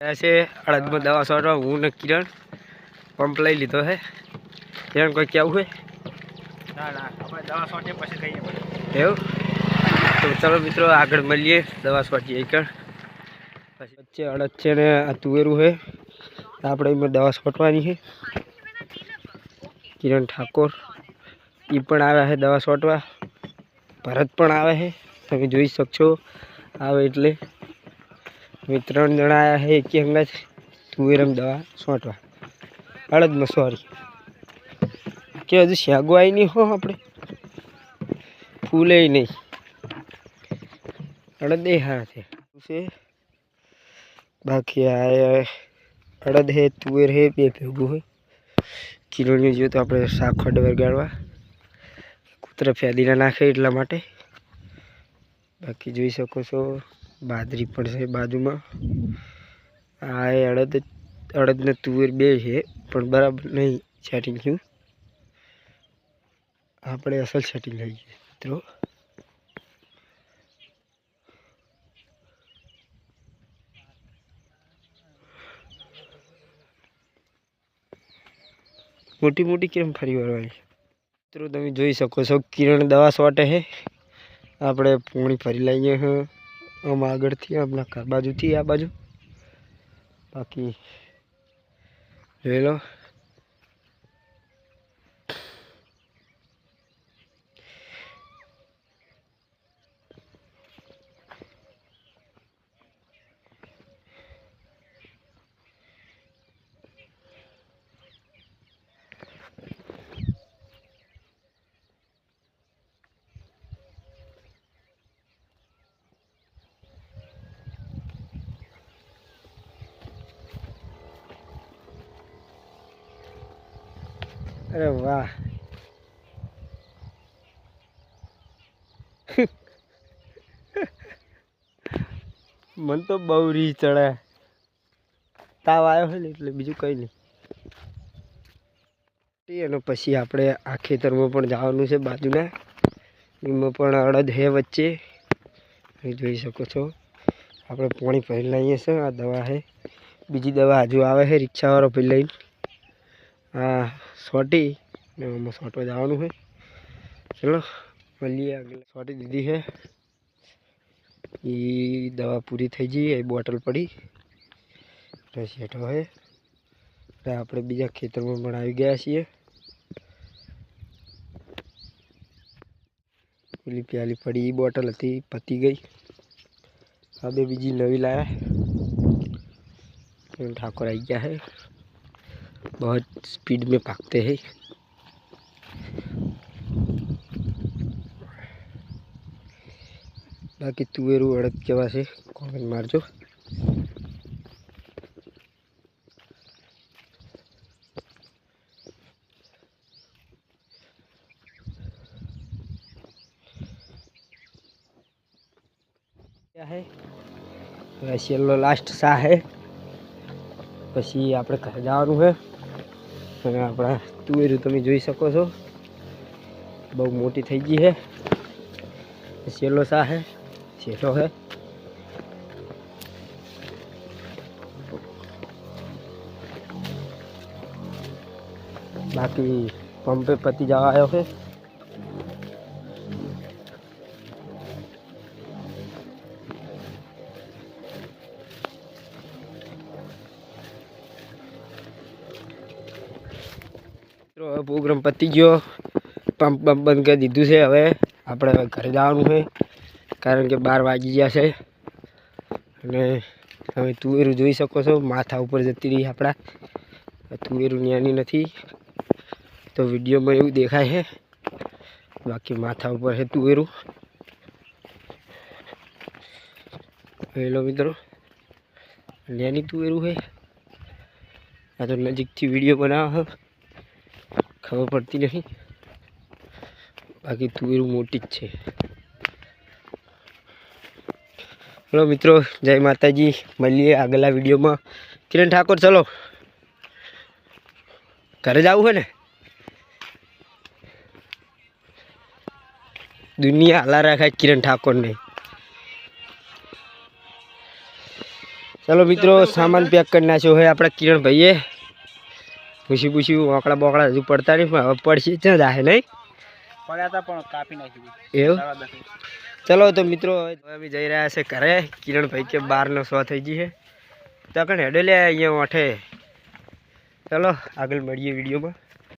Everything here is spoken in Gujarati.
છે અડદમાં દવા છોડવા હું ને કિરણ. પંપ લઈ લીધો છે કિરણ કોઈ કેવું છે એવું? તો ચાલો મિત્રો આગળ મળીએ. દવા છોટીએ કણ પછી વચ્ચે અડદ છે ને આ તુવેરું છે આપણે એમાં દવા છોટવાની છે કિરણ ઠાકોર એ પણ આવ્યા છે દવા છોટવા. ભરત પણ આવે છે તમે જોઈ શકશો. આવે એટલે. અમે ત્રણ જણા આવ્યા છે કે હંગા જ તુવેરમ દવા છોંટવા અડદમાં સોરી કે હજુ શેગો આવી નહીં હો આપણે. ફૂલે નહીં અડદ એ હા છે. બાકી આ અડદ હે, તુવેર હે, બે ભેગું હોય. કિલોની જોઈએ તો આપણે શાક ખડ વગાડવા. કૂતરા ફેદીના નાખે એટલા માટે. બાકી જોઈ શકો છો. બાજરી પણ છે બાજુમાં. આ એ અડદ અડદને તુવેર બે છે, પણ બરાબર નહીં સેટિંગ થયું. આપણે અસલ સેટિંગ થઈ ગઈ, મિત્રો. મોટી મોટી કેમ ફરી વળવાની મિત્રો, તમે જોઈ શકો છો, કિરણ દવા સોટે છે. આપણે પૂણી ફરી લઈએ છે આમ આગળથી આપણા ઘર બાજુથી આ બાજુ. બાકી જોઈ લો અરે વાહ. મન તો બહુ રી ચડે. તાવ આવ્યો હોય ને એટલે બીજું કંઈ નહીં. અને પછી આપણે આ ખેતરમાં પણ જવાનું છે બાજુના. એમાં પણ અડદ હે વચ્ચે. જોઈ શકો છો. આપણે પાણી પહેલાં લઈએ છીએ, આ દવા છે. બીજી દવા હજુ આવે છે, રિક્ષાવાળો ભરી લઈને. હા સોટી, ને આમાં સોટવા જવાનું છે. ચલો, મળીએ આગળ. સોટી દીધી છે. એ દવા પૂરી થઈ ગઈ, એ બોટલ પડી. બસ હેઠો છે. એટલે આપણે બીજા ખેતરમાં પણ આવી ગયા છીએ. પેલી પ્યાલી પડી એ બોટલ હતી, પતી ગઈ. હવે બીજી નવી લાયા. ઠાકોર આવી ગયા છે. बहुत स्पीड में भागते हैं બાકી તુવેરું અડદ કેવા છે કોમેન્ટ મારજો ક્યાં હે છેલ્લો લાસ્ટ સા હે પછી આપણે ઘરે જવાનું છે અને આપણા તુવેરું તમે જોઈ શકો છો. બહુ મોટી થઈ ગઈ છે. સેલો સા હે? સેલો છે બાકી પંપે પતી જવા આવ્યો છે. મિત્રો, હવે પ્રોગ્રામ પતી ગયો. પંપ પંપ બંધ કરી દીધું છે હવે. આપણે હવે ઘરે જવાનું છે, કારણ કે બાર વાગી ગયા છે. અને તમે તુવેરું જોઈ શકો છો, માથા ઉપર જતી રહી આપણા. તુવેરું ન્યાની નથી. તો વિડીયોમાં એવું દેખાય છે. બાકી માથા ઉપર છે તુવેરું. હેલો મિત્રો, ન્યાની તુવેરું છે. આ તો નજીકથી વીડિયો બનાવો. ખબર પડતી નથી બાકી તુવેરું મોટી જ છે. હલો મિત્રો જય માતાજી. મળીએ આગલા વિડીયોમાં. કિરણ ઠાકોર ચલો. ઘરે જવું છે ને? દુનિયા હાલા રાખાય કિરણ ઠાકોરને. ચલો મિત્રો સામાન પેક કરી નાખ્યો હોય આપણા કિરણ ભાઈએ પૂછી ભૂસી વાંકડા બોકડા હજુ પડતા નહીં પણ હવે પડશે ત્યાં જાહે નહીં? પડ્યા હતા પણ કાપી નાખી એવું? ચલો તો મિત્રો હવે અમે જઈ રહ્યા છે ઘરે. કિરણભાઈ કે બારનો સો થઈ ગઈ છે. તો કણ હેડે લે અહીંયા ઓઠે. ચલો આગળ મળીએ વિડીયોમાં.